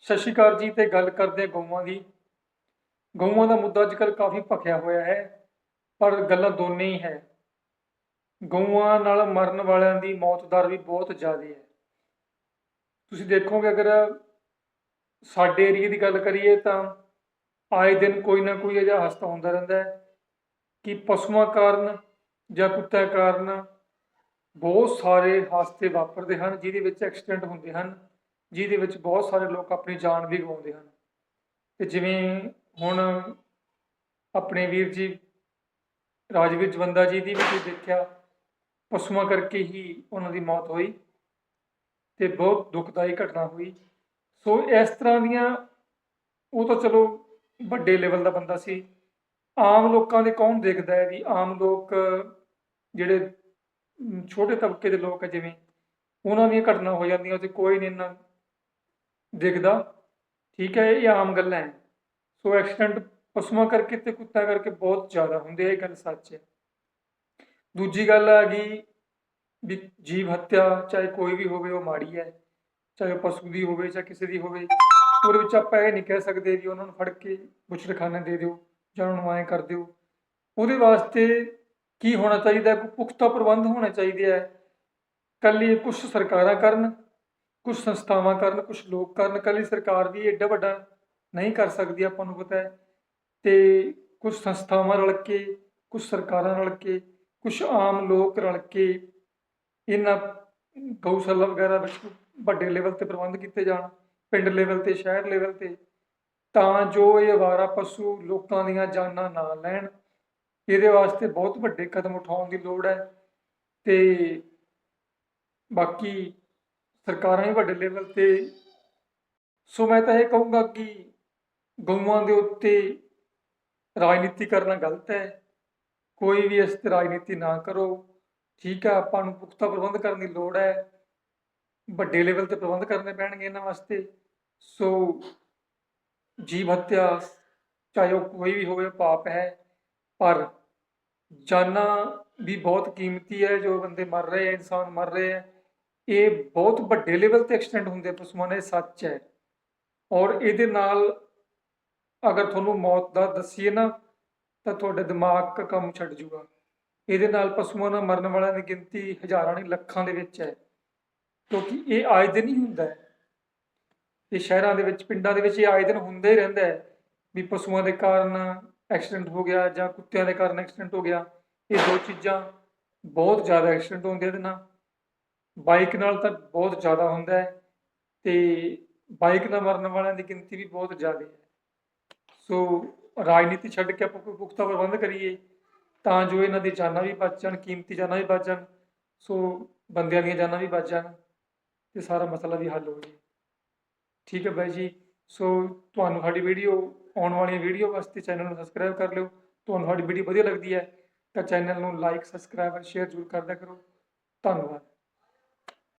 ਸਤਿ ਸ਼੍ਰੀ ਅਕਾਲ ਜੀ ਤੇ ਗੱਲ ਕਰਦੇ ਗਊਆਂ ਦੀ। ਗਊਆਂ ਦਾ ਮੁੱਦਾ ਅੱਜਕੱਲ ਕਾਫੀ ਭਖਿਆ ਹੋਇਆ ਹੈ, ਪਰ ਗੱਲਾਂ ਦੋਨੇ ਹੀ ਹੈ। ਗਊਆਂ ਨਾਲ ਮਰਨ ਵਾਲਿਆਂ ਦੀ ਮੌਤ ਦਰ ਵੀ ਬਹੁਤ ਜ਼ਿਆਦਾ ਹੈ। ਤੁਸੀਂ ਦੇਖੋਗੇ ਅਗਰ ਸਾਡੇ ਏਰੀਏ ਦੀ ਗੱਲ ਕਰੀਏ ਤਾਂ ਆਏ ਦਿਨ ਕੋਈ ਨਾ ਕੋਈ ਅਜਿਹਾ ਹਸਤਾ ਹੁੰਦਾ ਰਹਿੰਦਾ ਹੈ ਕਿ ਪਸ਼ੂਆਂ ਕਾਰਨ ਜਾਂ ਕੁੱਤਿਆਂ ਕਾਰਨ ਬਹੁਤ ਸਾਰੇ ਹਾਦਸੇ ਵਾਪਰਦੇ ਹਨ, ਜਿਹਦੇ ਵਿੱਚ ਐਕਸੀਡੈਂਟ ਹੁੰਦੇ ਹਨ। ਜਿਹਦੇ ਵਿੱਚ ਬਹੁਤ ਸਾਰੇ ਲੋਕ ਆਪਣੀ ਜਾਨ ਵੀ ਗਵਾਉਂਦੇ ਹਨ। ਤੇ ਜਿਵੇਂ ਹੁਣ ਆਪਣੇ ਵੀਰ ਜੀ ਰਾਜਵੀਰ ਜਵੰਦਾ ਜੀ ਦੀ ਵੀ ਤੁਸੀਂ ਦੇਖਿਆ ਪਸ਼ੂਆਂ ਕਰਕੇ ਹੀ ਉਹਨਾਂ ਦੀ ਮੌਤ ਹੋਈ ਤੇ ਬਹੁਤ ਦੁਖਦਾਈ ਘਟਨਾ ਹੋਈ। ਸੋ ਇਸ ਤਰ੍ਹਾਂ ਦੀਆਂ ਉਹ ਤਾਂ ਚਲੋ ਵੱਡੇ ਲੈਵਲ ਦਾ ਬੰਦਾ ਸੀ। ਆਮ ਲੋਕਾਂ ਦੇ ਕੌਣ ਦੇਖਦਾ ਹੈ ਵੀ ਆਮ ਲੋਕ, ਜਿਹੜੇ ਛੋਟੇ ਤਬਕੇ ਦੇ ਲੋਕ ਹੈ ਜਿਵੇਂ, ਉਹਨਾਂ ਦੀਆਂ ਘਟਨਾ ਹੋ ਜਾਂਦੀਆਂ ਤੇ ਕੋਈ ਨਹੀਂ ਇੰਨਾ ਦਿਖਦਾ। ਠੀਕ ਹੈ, ਇਹ ਆਮ ਗੱਲਾਂ ਹੈ। ਸੋ ਐਕਸੀਡੈਂਟ ਪਸ਼ੂਆਂ ਕਰਕੇ ਤੇ ਕੁੱਤਾ ਕਰਕੇ ਬਹੁਤ ਜ਼ਿਆਦਾ ਹੁੰਦੇ ਆ, ਇਹ ਗੱਲ ਸੱਚ ਹੈ। ਦੂਜੀ ਗੱਲ ਆ ਗਈ ਵੀ ਜੀਵ ਹੱਤਿਆ, ਚਾਹੇ ਕੋਈ ਵੀ ਹੋਵੇ, ਉਹ ਮਾੜੀ ਹੈ। ਚਾਹੇ ਉਹ ਪਸ਼ੂ ਦੀ ਹੋਵੇ ਚਾਹੇ ਕਿਸੇ ਦੀ ਹੋਵੇ। ਉਹਦੇ ਵਿੱਚ ਆਪਾਂ ਇਹ ਨਹੀਂ ਕਹਿ ਸਕਦੇ ਵੀ ਉਹਨਾਂ ਨੂੰ ਫੜ ਕੇ ਬੁੱਚੜਖਾਨੇ ਦੇ ਦਿਓ ਜਾਂ ਉਹਨਾਂ ਨੂੰ ਐਂ ਕਰ ਦਿਓ। ਉਹਦੇ ਵਾਸਤੇ ਕੀ ਹੋਣਾ ਚਾਹੀਦਾ? ਕੋਈ ਪੁਖਤਾ ਪ੍ਰਬੰਧ ਹੋਣੇ ਚਾਹੀਦੇ ਹੈ। ਕੱਲੀ ਕੁਝ ਸਰਕਾਰਾਂ ਕਰਨ ਕੁਝ ਸੰਸਥਾਵਾਂ ਕਰਨ ਕੁਝ ਲੋਕ ਕਰਨ ਕੱਲੀ ਸਰਕਾਰ ਵੀ ਐਡਾ ਵੱਡਾ ਨਹੀਂ ਕਰ ਸਕਦੀ ਆਪਾਂ ਨੂੰ ਪਤਾ ਹੈ। ਤੇ ਕੁਝ ਸੰਸਥਾਵਾਂ ਰਲ ਕੇ ਕੁਝ ਸਰਕਾਰਾਂ ਰਲ ਕੇ ਕੁਝ ਆਮ ਲੋਕ ਰਲ ਕੇ ਇਹਨਾਂ ਗਊਸ਼ਾਲਾ ਵਗੈਰਾ ਵਿੱਚ ਵੱਡੇ ਲੈਵਲ ਤੇ ਪ੍ਰਬੰਧ ਕੀਤੇ ਜਾਣ, ਪਿੰਡ ਲੈਵਲ ਤੇ, ਸ਼ਹਿਰ ਲੈਵਲ ਤੇ, ਤਾਂ ਜੋ ਇਹ ਅਵਾਰਾ ਪਸ਼ੂ ਲੋਕਾਂ ਦੀਆਂ ਜਾਨਾਂ ਨਾ ਲੈਣ। ਇਹਦੇ ਵਾਸਤੇ ਬਹੁਤ ਵੱਡੇ ਕਦਮ ਉਠਾਉਣ ਦੀ ਲੋੜ ਹੈ। ਤੇ ਬਾਕੀ ਸਰਕਾਰਾਂ ਹੀ ਵੱਡੇ ਲੈਵਲ ਤੇ। ਸੋ ਮੈਂ ਤਾਂ ਇਹ ਕਹੂੰਗਾ ਕਿ ਗਊਆਂ ਦੇ ਉੱਤੇ ਰਾਜਨੀਤੀ ਕਰਨਾ ਗਲਤ ਹੈ। ਕੋਈ ਵੀ ਇਸ ਤੇ ਰਾਜਨੀਤੀ ਨਾ ਕਰੋ। ਠੀਕ ਹੈ, ਆਪਾਂ ਨੂੰ ਪੁਖਤਾ ਪ੍ਰਬੰਧ ਕਰਨ ਦੀ ਲੋੜ ਹੈ। ਵੱਡੇ ਲੈਵਲ ਤੇ ਪ੍ਰਬੰਧ ਕਰਨੇ ਪੈਣਗੇ ਇਹਨਾਂ ਵਾਸਤੇ। ਸੋ ਜੀਵ ਹੱਤਿਆ, ਚਾਹੇ ਉਹ ਕੋਈ ਵੀ ਹੋਵੇ ਪਾਪ ਹੈ। ਪਰ ਜਾਨਾਂ ਵੀ ਬਹੁਤ ਕੀਮਤੀ ਹੈ। ਜੋ ਬੰਦੇ ਮਰ ਰਹੇ ਹੈ, ਇਨਸਾਨ ਮਰ ਰਹੇ ਹੈ। ਇਹ ਬਹੁਤ ਵੱਡੇ ਲੈਵਲ ਤੇ ਐਕਸੀਡੈਂਟ ਹੁੰਦੇ ਪਸ਼ੂਆਂ ਨੇ ਇਹ ਸੱਚ ਹੈ। ਔਰ ਇਹਦੇ ਨਾਲ ਅਗਰ ਤੁਹਾਨੂੰ ਮੌਤ ਦਾ ਦੱਸੀਏ ਨਾ, ਤਾਂ ਤੁਹਾਡੇ ਦਿਮਾਗ ਕੰਮ ਛੱਡ ਜੂਗਾ। ਇਹਦੇ ਨਾਲ ਪਸ਼ੂਆਂ ਨਾਲ ਮਰਨ ਵਾਲਿਆਂ ਦੀ ਗਿਣਤੀ ਹਜ਼ਾਰਾਂ ਨਹੀਂ, ਲੱਖਾਂ ਦੇ ਵਿੱਚ ਹੈ। ਕਿਉਂਕਿ ਇਹ ਆਏ ਦਿਨ ਹੀ ਹੁੰਦਾ ਹੈ। ਇਹ ਸ਼ਹਿਰਾਂ ਦੇ ਵਿੱਚ, ਪਿੰਡਾਂ ਦੇ ਵਿੱਚ ਇਹ ਆਏ ਦਿਨ ਹੁੰਦਾ ਹੀ ਰਹਿੰਦਾ ਹੈ ਵੀ ਪਸ਼ੂਆਂ ਦੇ ਕਾਰਨ ਐਕਸੀਡੈਂਟ ਹੋ ਗਿਆ ਜਾਂ ਕੁੱਤਿਆਂ ਦੇ ਕਾਰਨ ਐਕਸੀਡੈਂਟ ਹੋ ਗਿਆ। ਇਹ ਦੋ ਚੀਜ਼ਾਂ ਬਹੁਤ ਜ਼ਿਆਦਾ ਐਕਸੀਡੈਂਟ ਹੁੰਦੇ ਇਹਦੇ ਨਾਲ। ਬਾਈਕ ਨਾਲ ਤਾਂ ਬਹੁਤ ਜ਼ਿਆਦਾ ਹੁੰਦਾ ਹੈ ਤੇ ਬਾਈਕ ਨਾਲ ਮਰਨ ਵਾਲਿਆਂ ਦੀ ਗਿਣਤੀ ਵੀ ਬਹੁਤ ਜ਼ਿਆਦਾ ਹੈ। ਸੋ ਰਾਜਨੀਤੀ ਛੱਡ ਕੇ ਆਪਾਂ ਕੋਈ ਪੁਖਤਾ ਪ੍ਰਬੰਧ ਕਰੀਏ, ਤਾਂ ਜੋ ਇਹਨਾਂ ਦੀ ਜਾਨਾਂ ਵੀ ਬਚ ਜਾਣ, ਕੀਮਤੀ ਜਾਨਾਂ ਵੀ ਬਚ ਜਾਣ, ਸੋ ਬੰਦਿਆਂ ਦੀਆਂ ਜਾਨਾਂ ਵੀ ਬਚ ਜਾਣ ਤੇ ਸਾਰਾ ਮਸਲਾ ਵੀ ਹੱਲ ਹੋ ਜਾਏ। ਠੀਕ ਹੈ ਬਾਈ ਜੀ, ਸੋ ਤੁਹਾਨੂੰ ਸਾਡੀ ਵੀਡੀਓ ਆਉਣ ਵਾਲੀਆਂ ਵੀਡੀਓ ਵਾਸਤੇ ਚੈਨਲ ਨੂੰ ਸਬਸਕ੍ਰਾਈਬ ਕਰ ਲਿਓ। ਤੁਹਾਨੂੰ ਸਾਡੀ ਵੀਡੀਓ ਵਧੀਆ ਲੱਗਦੀ ਹੈ ਤਾਂ ਚੈਨਲ ਨੂੰ ਲਾਈਕ ਸਬਸਕ੍ਰਾਈਬ ਅਤੇ ਸ਼ੇਅਰ ਜ਼ਰੂਰ ਕਰਦਿਆ ਕਰੋ। ਧੰਨਵਾਦ।